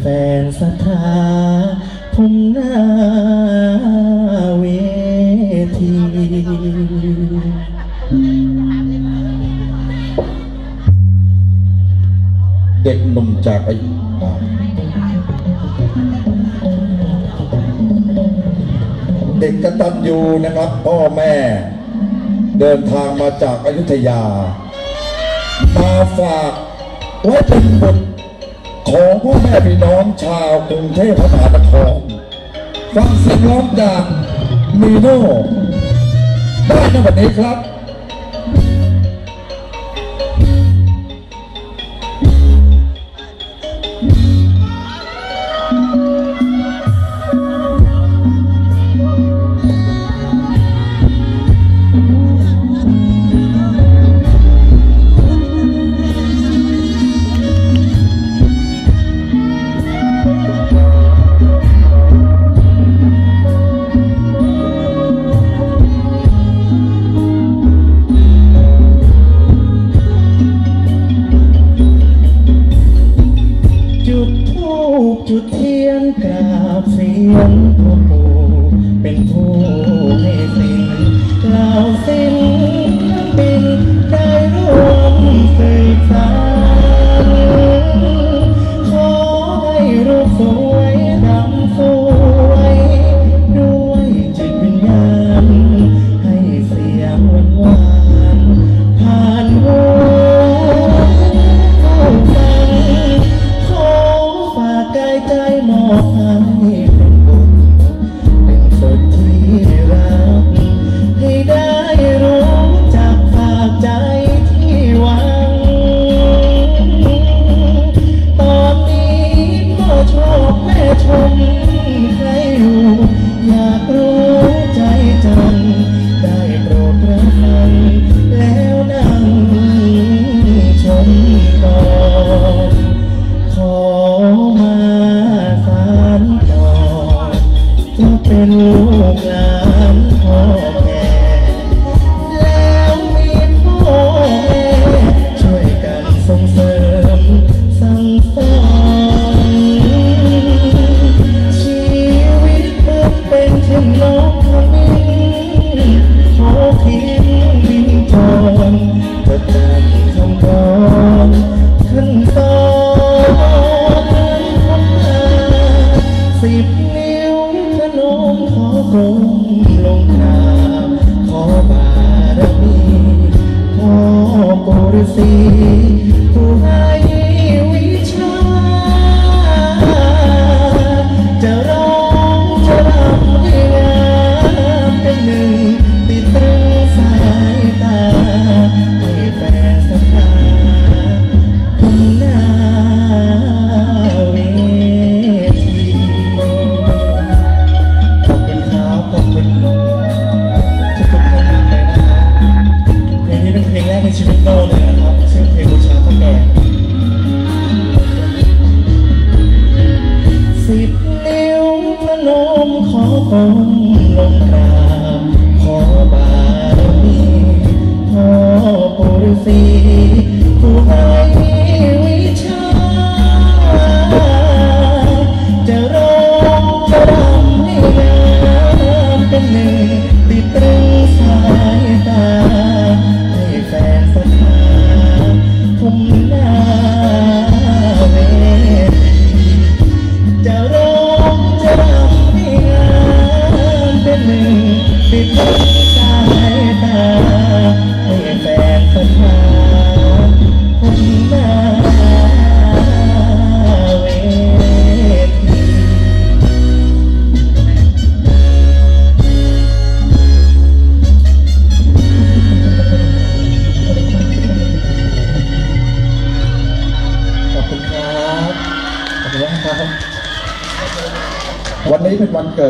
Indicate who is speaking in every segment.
Speaker 1: แฟนศรัทธาผมหน้าเวที
Speaker 2: เด็กหนุ่มจากอายุเด็กกตัญญูนะครับ พ่อแม่ เดินทางมาจากอายุทยา มาฝากไว้เป็นบท ของพ่อแม่พี่น้องชาวกรุงเทพมหานครฟังเสียงร้องจากมีโน่ได้ในวันนี้ครับ
Speaker 1: บ ลูกหลานพ่อ ปุ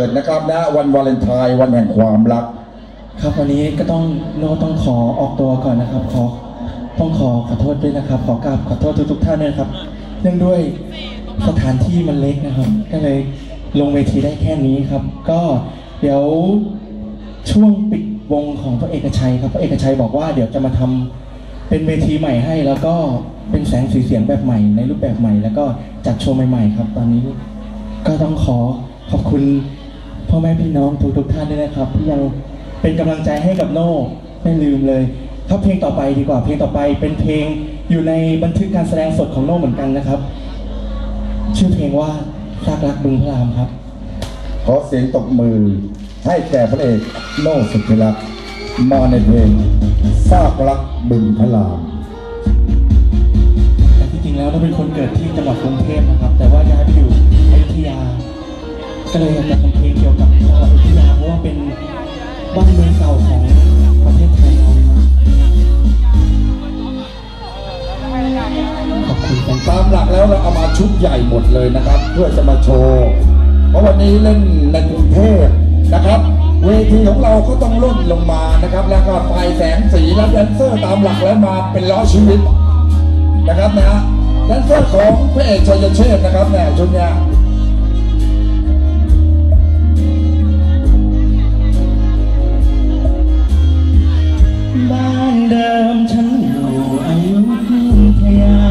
Speaker 1: ดนะครับนะวันวาเล
Speaker 2: นไทน์วันแห่งความรัก
Speaker 1: ครับวันนี้ก็ต้องโนต้องขอออกตัวก่อนนะครับ ขอต้องขอขอโทษด้วยนะครับ ขอกราบขอโทษทุกๆท่านด้วยนะครับ เนื่องด้วยสถานที่มันเล็กนะครับ ก็เลยลงเวทีได้แค่นี้ครับ ก็เดี๋ยวช่วงปิดวงของพระเอกชัยครับพระเอกชัยบอกว่าเดี๋ยวจะมาทำเป็นเวทีใหม่ให้ แล้วก็เป็นแสงสีเสียงแบบใหม่ ในรูปแบบใหม่ แล้วก็จัดโชว์ใหม่ ๆ ครับ ตอนนี้ก็ต้องขอขอบคุณ พ่อแม่พี่น้องทุกๆท่านด้วยนะครับ ที่ยังเป็นกำลังใจให้กับโน่ไม่ลืมเลยครับเพลงต่อไปดีกว่าเพลงต่อไปเป็นเพลงอยู่ในบันทึกการแสดงสดของโน่เหมือนกันนะครับ ชื่อเพลงว่าซากรักบึงพระรามครับ
Speaker 2: ขอเสียงตบมือให้แก่พระเอกโน่สุทธิรักษ์มาในเพลงซากรักบึงพระราม
Speaker 1: แต่ที่จริงแล้วเราเป็นคนเกิดที่จังหวัดกรุงเทพนะครับ แต่ว่าย้ายไปอยู่อยุธยา ก็เลยอยากจะทำเพลงเกี่ยวกับจังหวัดอยุธยาเพราะว่าเป็นบ้านเมืองเก่าของประเทศไทยเรานะครับขอบคุณแฟน
Speaker 2: ตามหลักแล้วเราเอามาชุดใหญ่หมดเลยนะครับ เพื่อจะมาโชว์ เพราะวันนี้เล่นในกรุงเทพนะครับ เวทีของเราก็ต้องล่นลงมานะครับ แล้วก็ไฟแสงสีและแดนเซอร์ตามหลักแล้วมาเป็นล้อชีวิตนะครับนะฮะแดนเซอร์ของพระเอกชัยเชษนะครับเนี่ยชุดเนี้ย
Speaker 1: บ้านเดิมฉันอยู่อยุธยา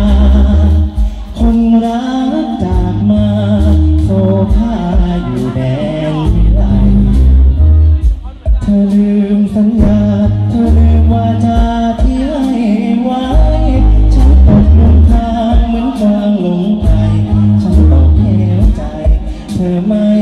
Speaker 1: คนรักจากมาโซภาอยู่แดนวิไลเธอลืมสัญญา เธอลืมวาจาที่ให้ไว้ ฉันตกลงทางเหมือนกวางหลงไป ฉันตกเหวใจ เธอไม่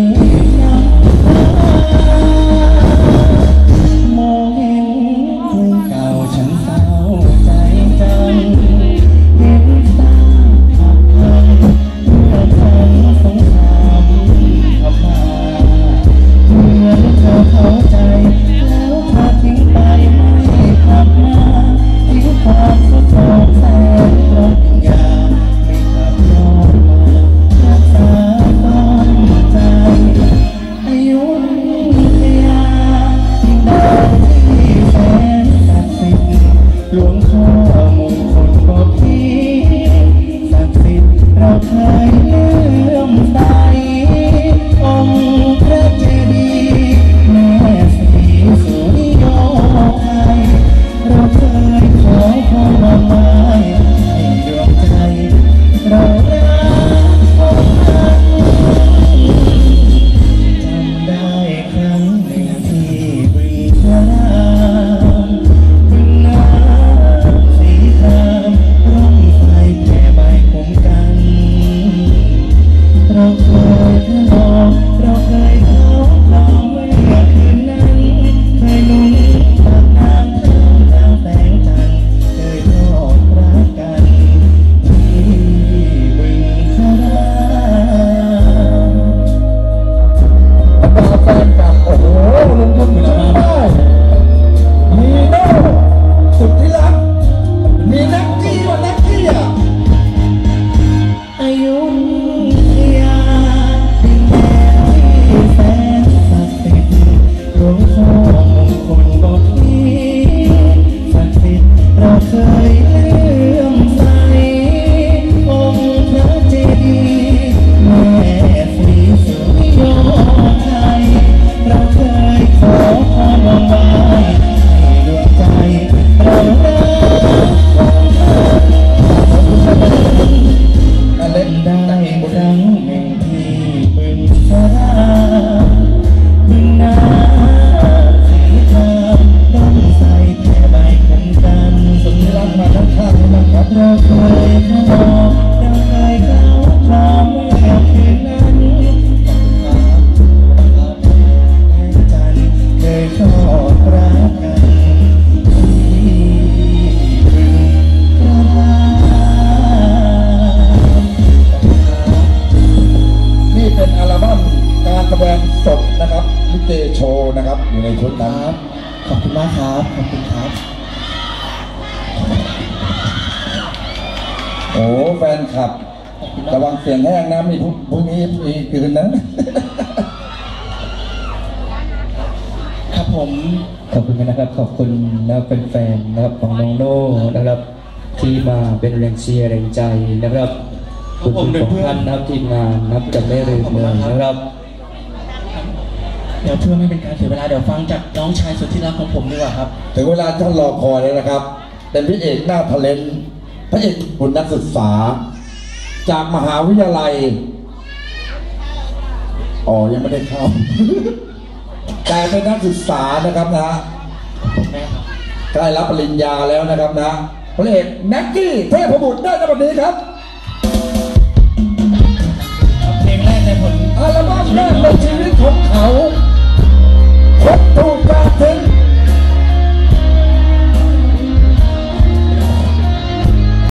Speaker 1: มีนักกี้ว่านั ขอบคุณครับ
Speaker 2: โอ้แฟนคลับ ระวังเสียงแห้งนะมีพรุ่งพรุ่งนี้มีคืนนั้น
Speaker 1: ครับผม
Speaker 3: ขอบคุณนะครับ ขอบคุณนะครับแฟนๆนะครับของน้องโน่นะครับ ที่มาเป็นแรงเชียร์แรงใจนะครับคุณทุกท่านนะครับทีมงานนะครับจะไม่ลืมเลยนะครับ
Speaker 1: เดี๋ยวเพื่อไม่เป็นการเสียเวลาเดี๋ยวฟังจากน้องชายสุดที่รักของผมดีกว่าครับ
Speaker 2: ถึงเวลาท่านรอคอยแล้วนะครับ เป็นพระเอกหน้าทะเลนพระเอกคุณนักศึกษา จากมหาวิทยาลัย อ๋อ ยังไม่ได้เข้า แต่เป็นนักศึกษานะครับนะฮะใกล้รับปริญญาแล้วนะครับนะพระเอกแน็กกี้เทพบุตรได้ในวันนี้ครับ
Speaker 3: เพลงแรกในผล
Speaker 2: อัลบั้มแรกในชีวิต back then.